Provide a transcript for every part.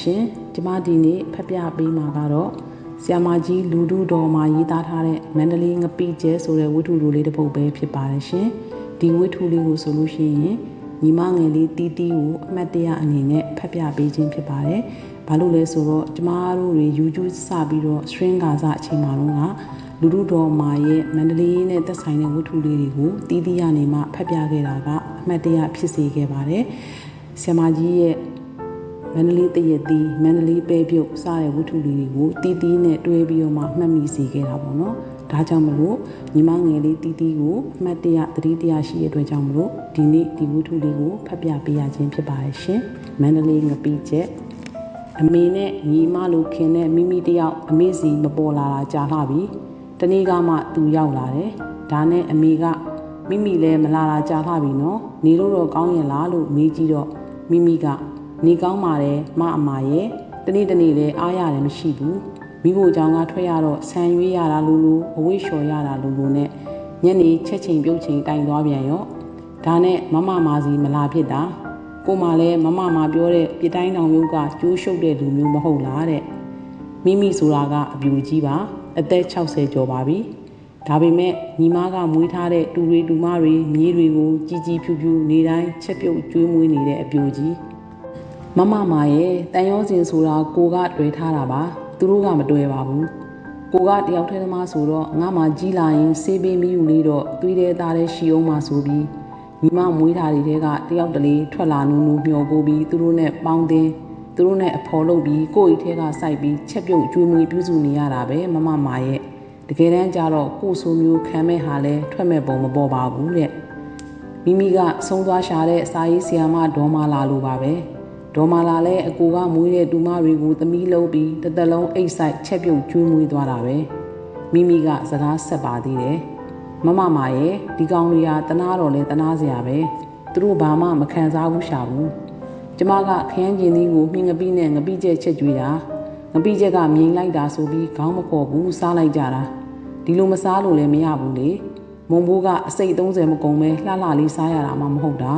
ရှင်ကျမဒီနေ့ဖတ်ပြပေးမှာကတော့ဆီယမကြီးလူဒုတော်မှာရေးသားထားတဲ့မန္တလေးငပိကျဲဆိုတဲ့ဝတ္ထုလိုလေးတစ်ပုဒ်ပဲဖြစ်ပါတယ်ရှင်ဒီဝတ္ထုလေးကိုဆိုလို့ရှိရင်ညီမငယ်လေးတီးတီးကိုအမှတ်တရအနေနဲ့ဖတ်ပြပေးခြင်းဖြစ်ပါတယ်ဘာလို့လဲဆိုတော့ကျမတို့တွေယူကျူးစပြီးတော့ string ကာစအချိန်မှာတော့လူလူတော်မာရဲ့မန္တလေးနဲ့သက်ဆိုင်တဲ့ဝတ္ထုလေးတွေကိုတီးတီးရနေမှဖတ်ပြခဲ့တာကအမှတ်တရဖြစ်စေခဲ့ပါတယ်ဆီယမကြီးရဲ့ မန္တလေးတရက်တီးမန္တလေးပဲပြုတ်စတဲ့ဝတ္ထုလေးတွေကိုတီးတီးနဲ့တွဲပြီးတော့မှမှတ်မိစေခဲ့တာပေါ့နော်ဒါကြောင့်မလို့ညီမငယ်လေးတီးတီးကိုအမှတ်တရသတိတရရှိတဲ့အတွက်ကြောင့်မလို့ဒီနေ့ဒီဝတ္ထုလေးကိုဖတ်ပြပေးရခြင်းဖြစ်ပါတယ်ရှင်မန္တလေးငပိချက်အမေနဲ့ညီမလိုခင်တဲ့မိမိတယောက်အမေစီမပေါ်လာတာကြာလှပြီတနေ့ကမှသူရောက်လာတယ်ဒါနဲ့အမေကမိမိလည်းမလာတာကြာလှပြီနော်နေလို့တော့ကောင်းရင်လားလို့မေးကြည့်တော့မိမိက နေကောင်းပါတယ်မအမရဲ့တနေ့တနေ့လည်းအားရတယ်မရှိဘူးမိဖို့ကြောင့်ကထွက်ရတော့ဆန်ရွေးရတာလူလူအဝိလျှော်ရတာလူလူနဲ့ညနေချက်ချိန်ပြုတ်ချိန်တိုင်သွားပြန်ရောဒါနဲ့မမမာစီမလာဖြစ်တာကိုမလည်းမမမာပြောတဲ့ပြတိုင်းတောင်မျိုးကကျိုးရှုပ်တဲ့လူမျိုးမဟုတ်လားတဲ့မိမိဆိုတာကအပြူကြီးပါအသက်60ကျော်ပါပြီဒါပေမဲ့ညီမကမွေးထားတဲ့တူတွေတူမတွေမြေးတွေကိုကြီးကြီးဖြူဖြူနေတိုင်းချက်ပြုတ်ကျွေးမွေးနေတဲ့အပြူကြီး မမမာရဲ့တန်ရောစင်ဆိုတာကိုကတွေ့ထားတာပါသူတို့ကမတွေ့ပါဘူးကိုကတယောက်တည်းသမားဆိုတော့ငါမှကြီးလာရင်စေးပေးမိယူလေးတော့သွေးတဲ့သားတဲ့ရှီအောင်မှဆိုပြီးညီမမွေးထားတဲ့တဲကတယောက်တလေထွက်လာနူးနူးမျောပိုးပြီးသူတို့နဲ့ပေါင်းတင်သူတို့နဲ့အဖော်လုပ်ပြီးကိုယ့်အိတ်ထဲကစိုက်ပြီးချက်ပြုတ်ကျွေးမွေးပြုစုနေရတာပဲမမမာရဲ့တကယ်တမ်းကျတော့ကို့ဆိုမျိုးခံမဲ့ဟာလဲထွက်မဲ့ပုံမပေါ်ပါဘူးတဲ့မိမိကဆုံးသွားရှာတဲ့စာရေးဆီယာမဒေါ်မာလာလိုပါပဲ ဒေါ်မာလာလည်းအကူကမွေးတဲ့တူမတွေကိုသမီးလုံးပြီးတစ်သက်လုံးအိတ်ဆိုင်ချက်ပြုတ်ကျွေးမွေးသွားတာပဲမိမိကစကားဆက်ပါသေးတယ်မမမာရဲ့ဒီကောင်တွေကတနာတော်လဲတနာစရာပဲသူတို့ဘာမှမခံစားဘူးရှာဘူးကျမကခရမ်းကျင်သီးကိုမြင်ငပိနဲ့ငပိကျက်ချက်ကျွေးတာငပိချက်ကမြင်လိုက်တာဆိုပြီးခေါင်းမခေါ်ဘူးစားလိုက်ကြတာဒီလိုမစားလို့လည်းမရဘူးလေမုံဘိုးကအစိတ်30မကုန်ပဲလှလှလေးစားရတာမှမဟုတ်တာ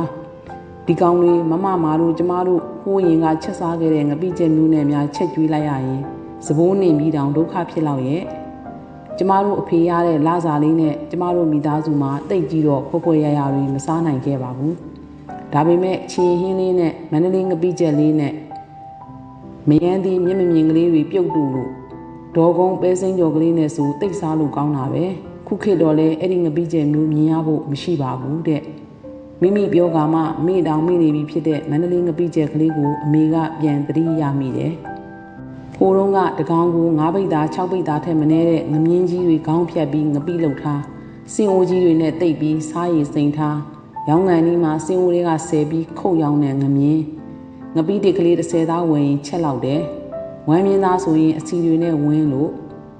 ဒီကောင်လေးမမမာတို့ကျမတို့ဟိုးရင်ကချက်စားခဲ့တဲ့ငပိချက်မျိုးနဲ့များချက်ကျွေးလိုက်ရရင်စဘိုးနေပြီးတောင်ဒုက္ခဖြစ်လောက်ရဲ့ကျမတို့အဖေရတဲ့လစာလေးနဲ့ကျမတို့မိသားစုမှာတိတ်ကြီးတော့ဖွယ်ဖွယ်ရရတွေမစားနိုင်ခဲ့ပါဘူးဒါပေမဲ့ချင်းဟင်းလေးနဲ့မန္တလေးငပိချက်လေးနဲ့မယန်းသည်မျက်မမြင်ကလေးတွေပြုတ်တူလို့ဒေါ်ကုန်းပဲစိမ့်ကြော်ကလေးနဲ့ဆိုတိတ်စားလို့ကောင်းတာပဲခုခေတ်တော့လဲအဲ့ဒီငပိချက်မျိုးမြင်ရဖို့မရှိပါဘူးတဲ့ မိမိပြောကမှမိတောင်မိနေပြီဖြစ်တဲ့မန္တလေးငပိချက်ကလေးကိုအမေကပြန်သတိရမိတယ်ဖိုးတော့ကတကောင်ကို၅ပိတ်သား၆ပိတ်သားထက်မနည်းတဲ့ငမြင်းကြီးတွေခေါင်းဖြတ်ပြီးငပိလှုပ်ထားစင်အိုကြီးတွေနဲ့တိတ်ပြီးစားရည်စိန်ထားရောင်းငံဒီမှာစင်အိုတွေကဆယ်ပြီးခုတ်ရောင်းတဲ့ငမြင်းငပိတစ်ကလေးတစ်ဆယ်သားဝင်ရင်ချက်လောက်တယ်ဝမ်းမြင်းသားဆိုရင်အစီတွေနဲ့ဝင်းလို့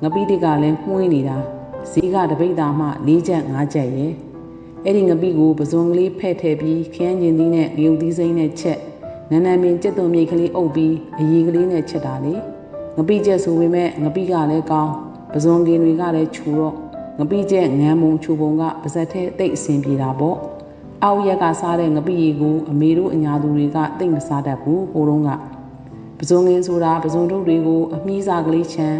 ငပိတစ်ကလည်းမှုန်းနေတာဈေးကတပိတ်သားမှ၄ချက်၅ချက်ရဲ့ အဲ့ဒီငပိကိုပစုံကလေးဖဲ့ထည့်ပြီးခရမ်းကျင်သီးနဲ့ရုပ်သီးစိမ့်နဲ့ချက်နန်းနန်းပင်ကြက်သွန်မြိတ်ကလေးအုပ်ပြီးအရီကလေးနဲ့ချက်တာလေငပိချက်ဆိုပေမဲ့ငပိကလည်းကောင်းပစုံကင်တွေကလည်းခြူတော့ငပိချက်ငမ်းမုံခြူပုံကပါဇက်ထဲတိတ်အဆင်ပြေတာပေါ့အောက်ရက်ကစားတဲ့ငပိရီကိုအမေတို့အညာသူတွေကတိတ်မစားတတ်ဘူးဟိုတုန်းကပစုံငင်းဆိုတာပစုံထုတ်တွေကိုအမီးစာကလေးချမ်း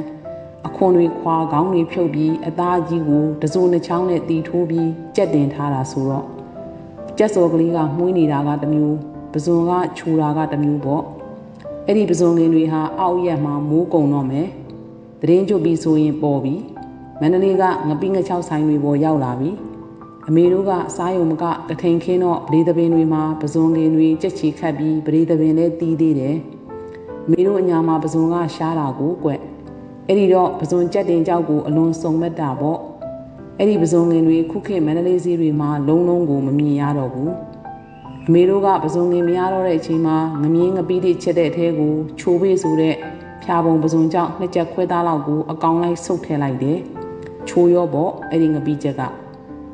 အခွန်တွေခွာခေါင်းတွေဖြုတ်ပြီးအသားကြီးကိုတစိုးနှချောင်းနဲ့တီထိုးပြီးကြက်တင်ထားတာဆိုတော့ကြက်စော်ကလေးကမှု้းနေတာကတစ်မျိုးပစုံကခြူတာကတစ်မျိုးပေါ့အဲ့ဒီပစုံငင်းတွေဟာအောက်ရက်မှာမိုးကုံတော့မယ်တရင်ကျွတ်ပြီးဆိုရင်ပေါ်ပြီမန္တလေးကငပိငချောက်ဆိုင်တွေပေါ်ရောက်လာပြီအမေတို့ကစားယုံမကကထိန်ခင်းတော့ပရိသပင်တွေမှာပစုံငင်တွေကြက်ချီခတ်ပြီးပရိသပင်လည်းတီးသေးတယ်အမေတို့အညာမှာပစုံကရှားတာကိုကွက် အဲ့ဒီတော့ပစုံကြက်တင်ကြောက်ကိုအလွန်စုံမက်တာပေါ့အဲ့ဒီပစုံငင်တွေခုခေတ်မန္တလေးဈေးတွေမှာလုံးလုံးကိုမမြင်ရတော့ဘူးအမေတို့ကပစုံငင်မရတော့တဲ့အချိန်မှာငမြင်းငပီးတွေချက်တဲ့အထဲကိုချိုးပေးဆိုတဲ့ဖြာပုံပစုံကြောက်နှစ်ချက်ခွဲသားလောက်ကိုအကောင်လိုက်ဆုပ်ထည့်လိုက်တယ်ချိုးရောပေါ့အဲ့ဒီငပီးချက်က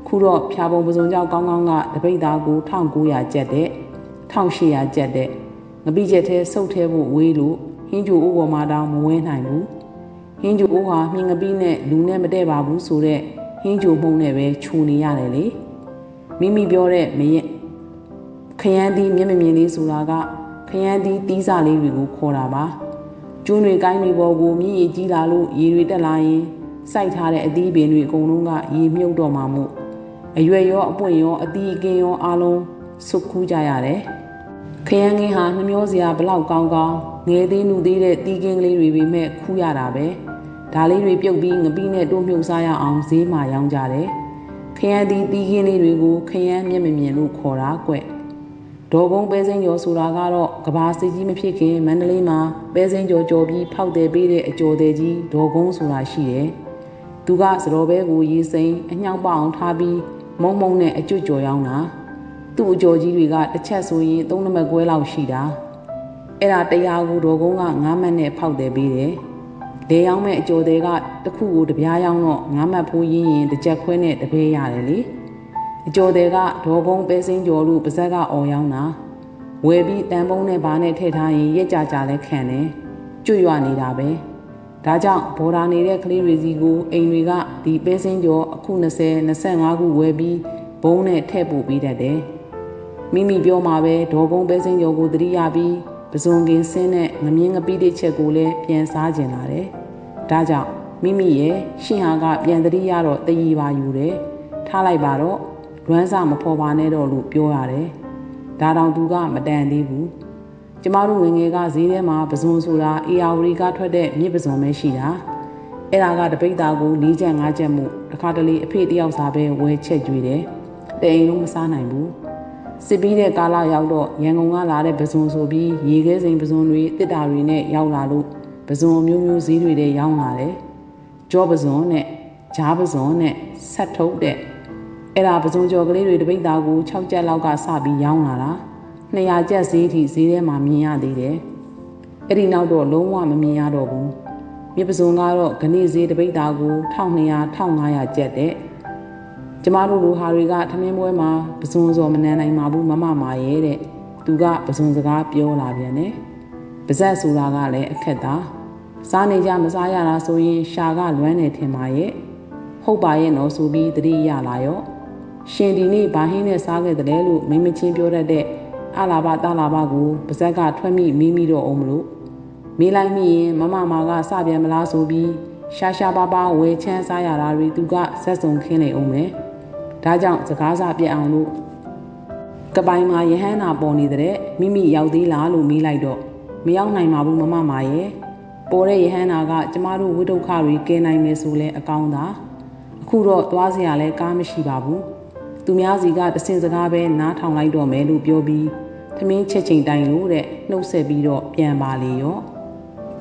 ခုတော့ဖြာပုံပစုံကြောက်ကောင်းကောင်းကတပိတ်သားကို1900ကျပ်တဲ့1800ကျပ်တဲ့ငပီးချက်ထဲဆုပ်ထဲဖို့ဝေးလို့ဟင်းကျူဥပေါ်မှာတောင်မဝဲနိုင်ဘူး ဟင်းကျူအိုးဟာမြင်ငပိနဲ့လူနဲ့မတည့်ပါဘူးဆိုတော့ဟင်းကျူမှုံနဲ့ပဲခြူနေရတယ်လေမိမိပြောတဲ့မရင်ခရမ်းသီးမျက်မမြင်လေးဆိုတာကခရမ်းသီးတီးစာလေးတွေကိုခေါ်တာပါကျွန်းတွေကိုင်းတွေပေါ်ကိုမြည်ရည်ကြီးလာလို့ရေတွေတက်လာရင်စိုက်ထားတဲ့အသီးပင်တွေအကုန်လုံးကရေမြုပ်တော့မှမို့အရွယ်ရောအပွင့်ရောအသီးအကင်းရောအားလုံးစုခူးကြရတယ်ခရမ်းကင်းဟာနှမျောစရာဘလောက်ကောင်းကောင်းငယ်သေးနုသေးတဲ့တီးကင်းကလေးတွေပဲမဲ့ခူးရတာပဲ ဒါလေးတွေပြုတ်ပြီးငပိနဲ့တိုးမြုပ်စားရအောင်ဈေးမှာရောင်းကြတယ်ခရမ်းသီးတီးကင်းလေးတွေကိုခရမ်းမျက်မမြင်လို့ခေါ်တာကွဒေါ်ကုန်းပဲစင်းကျော်ဆိုတာကတော့ကဘာစစ်ကြီးမဖြစ်ခင်မန္တလေးမှာပဲစင်းကျော်ကြော်ပြီးဖောက်တယ်ပေးတဲ့အကျော်သေးကြီးဒေါ်ကုန်းဆိုတာရှိတယ်။သူကစတော်ဘဲကိုရေးစိမ်အညောက်ပအောင်ထားပြီးမုံမုံနဲ့အကျွတ်ကြော်ရောင်းတာ။သူ့အကျော်ကြီးတွေကတစ်ချက်ဆိုရင်သုံးနမကွဲလောက်ရှိတာ။အဲ့ဒါတရားကိုဒေါ်ကုန်းက9မှတ်နဲ့ဖောက်တယ်ပေးတယ်။ လေရောင်းမဲ့အကျော်သေးကတစ်ခုကိုတပြားရောင်းတော့9မှတ်ဖိုးရင်းရင်တစ်ချက်ခွဲနဲ့တပဲရတယ်လေ။အကျော်တဲ့ကဒေါ်ကုန်းပဲစင်းကျော်လို့ပါဇက်ကအော်ရောင်းတာဝယ်ပြီးတန်ပုံးနဲ့ဘာနဲ့ထည့်ထားရင်ရက်ကြကြလဲခံတယ်ကျွရွနေတာပဲဒါကြောင့်ဘော်ဒါနေတဲ့ကလေးတွေစီကိုအိမ်တွေကဒီပဲစင်းကျော်အခု20 25ခုဝယ်ပြီးဘုံနဲ့ထည့်ပို့ပေးတတ်တယ်မိမိပြောမှာပဲဒေါ်ကုန်းပဲစင်းကျော်ကိုတတိယပြီး ပဇွန်ကင်းစင်းနဲ့ငမြင်းငပိတဲ့ချက်ကိုလည်းပြန်စားကျင်လာတယ်ဒါကြောင့်မိမိရဲ့ရှင်ဟာကပြန်တတိယတော့တည်ရပါယူတယ်ထားလိုက်ပါတော့လွမ်းစာမဖော်ပါနဲ့တော့လို့ပြောရတယ်။ဒါတောင်သူကမတန်သေးဘူး။ကျမတို့ငငယ်ကဈေးထဲမှာပဇွန်ဆိုတာအေယာဝရီကထွက်တဲ့မြစ်ပဇွန်ပဲရှိတာ။အဲ့ဒါကတပိတ်သားကို၄ချက်၅ချက်မှုတစ်ခါတလေအဖေတယောက်စားပဲဝဲချက်ကျွေးတယ်။တအိမ်လုံးမစားနိုင်ဘူး။ စစ်ပြီးတဲ့ကာလရောက်တော့ရန်ကုန်ကလာတဲ့ပဇွန်ဆိုပြီးရေခဲစိမ်ပဇွန်တွေတစ်တာတွေနဲ့ရောက်လာလို့ပဇွန်မျိုးမျိုးဈေးတွေထဲရောင်းလာတယ်။ကြောပဇွန်နဲ့ဂျားပဇွန်နဲ့ဆက်ထုတ်တဲ့အဲ့ဒါပစုံကျော်ကလေးတွေတပိတ်သားကို6ကျက်လောက်ကစပြီးရောင်းလာတာ200ကျက်ဈေးထိဈေးထဲမှာမြင်ရသေးတယ်အဲ့ဒီနောက်တော့လုံးဝမမြင်ရတော့ဘူးမြပစုံကတော့ဂဏိဈေးတပိတ်သားကို1200 1500ကျက်တဲ့ ကျမတို့လူဟာတွေကထမင်းပွဲမှာပစုံစော်မနန်းနိုင်ပါဘူးမမမာရဲ့တဲ့သူကပစုံစကားပြောလာပြန်တယ်ပါဇက်ဆိုတာကလည်းအခက်သားစားနေကြမစားရတာဆိုရင်ရှာကလွမ်းနေထင်ပါရဲ့ဟုတ်ပါရဲ့နော်ဆိုပြီးတတိရလာရော့ရှင်ဒီနေ့ဘာဟင်းနဲ့စားခဲ့တယ်လို့မိမချင်းပြောတတ်တဲ့အလာဘတာလာဘကိုပါဇက်ကထွက်မိမိမိတော့အောင်မလို့မေးလိုက်မိရင်မမမာကစပြန်မလားဆိုပြီးရှာရှာပါပါဝယ်ချမ်းစားရတာတွေသူကဇက်စုံခင်းနေအောင်မယ် ဒါကြောင့်စကားစားပြက်အောင်လို့ကပိုင်မှာယဟန်နာပေါ်နေတဲ့မိမိရောက်သေးလားလို့မေးလိုက်တော့မရောက်နိုင်ပါဘူးမမမာရဲ့ပေါ်တဲ့ယဟန်နာကကျမတို့ဝိဒုက္ခတွေကဲနိုင်မယ်ဆိုလဲအကောင်းသာအခုတော့သွားစရာလဲကားမရှိပါဘူးသူများစီကတစင်စကားပဲနားထောင်လိုက်တော့မယ်လို့ပြောပြီးသမင်းချက်ချိန်တိုင်လို့တဲ့နှုတ်ဆက်ပြီးတော့ပြန်ပါလေရော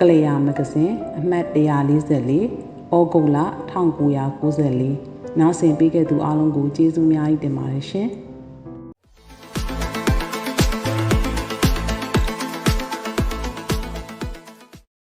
ကလျာမဂဇင်းအမှတ်144ဩဂုတ်လ1994 နားဆင်ပေးခဲ့သူအားလုံးကိုကျေးဇူးများကြီးတင်ပါတယ်ရှင်။